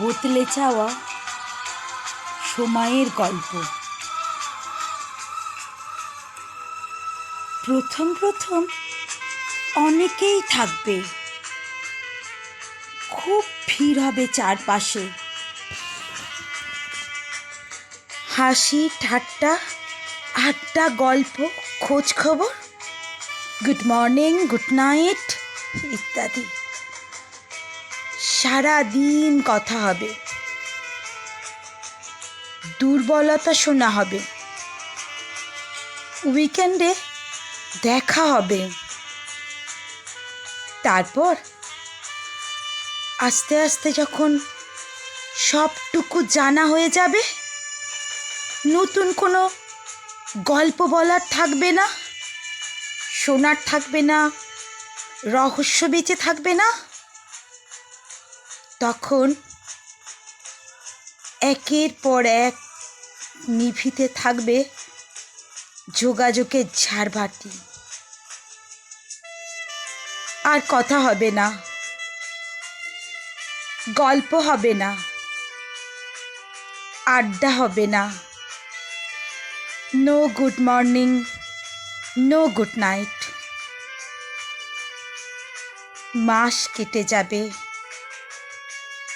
বদলে চাওয়া সময়ের গল্প। প্রথম প্রথম অনেকেই থাকবে। খুব ভিড় হবে চারপাশে। হাসি, ঠাট্টা, আড্ডা, গল্প, খোঁজ খবর গুড মর্নিং গুড নাইট ইত্যাদি। সারা দিন কথা হবে। দুর্বলতা শোনা হবে। উইকেন্ডে দেখা হবে। তারপর আস্তে আস্তে যখন সবটুকু জানা হয়ে যাবে, নতুন কোনো গল্প বলার থাকবে না, শোনার থাকবে না, রহস্য বেঁচে থাকবে না তখন একের পর এক নিভিতে থাকবে যোগাযোগের ঝাড়বাতি। আর কথা হবে না। গল্প হবে না। আড্ডা হবে না। No good morning, no good night. মাস কেটে যাবে।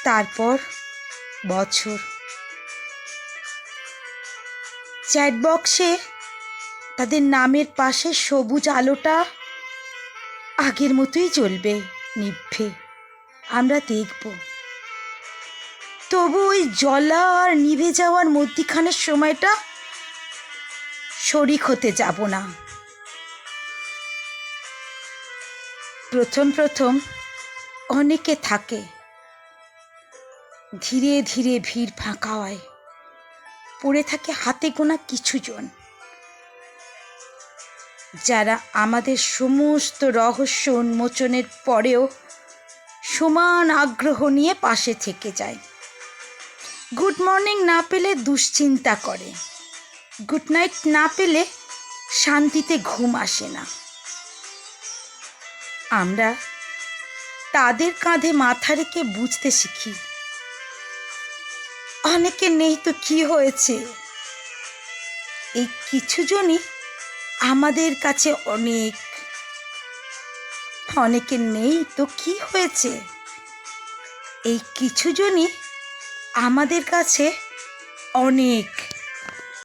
তারপর বছর। চ্যাট বক্সে তাদের নামের পাশে সবুজ আলোটা আগের মতোই জ্বলবে নিভে। আমরা দেখব। তবু ওই জলা আর নিভে যাওয়ার মধ্যিখানের সময়টা শরিক হতে যাব না। প্রথম প্রথম অনেকে থাকে ধীরে ধীরে ভিড় ফাঁকা হয়। পড়ে থাকে হাতে গোনা কিছু জন যারা আমাদের সমস্ত রহস্য উন্মোচনের পরেও সমান আগ্রহ নিয়ে পাশে থেকে যায়। গুড মর্নিং না পেলে দুশ্চিন্তা করে। গুড নাইট না পেলে শান্তিতে ঘুম আসে না। আমরা তাদের কাঁধে মাথা রেখে বুঝতে শিখি অনেকে নেই তো কি হয়েছে? এই কিছু জনই আমাদের কাছে অনেক। অনেকে নেই তো কি হয়েছে? এই কিছু জনই আমাদের কাছে অনেক।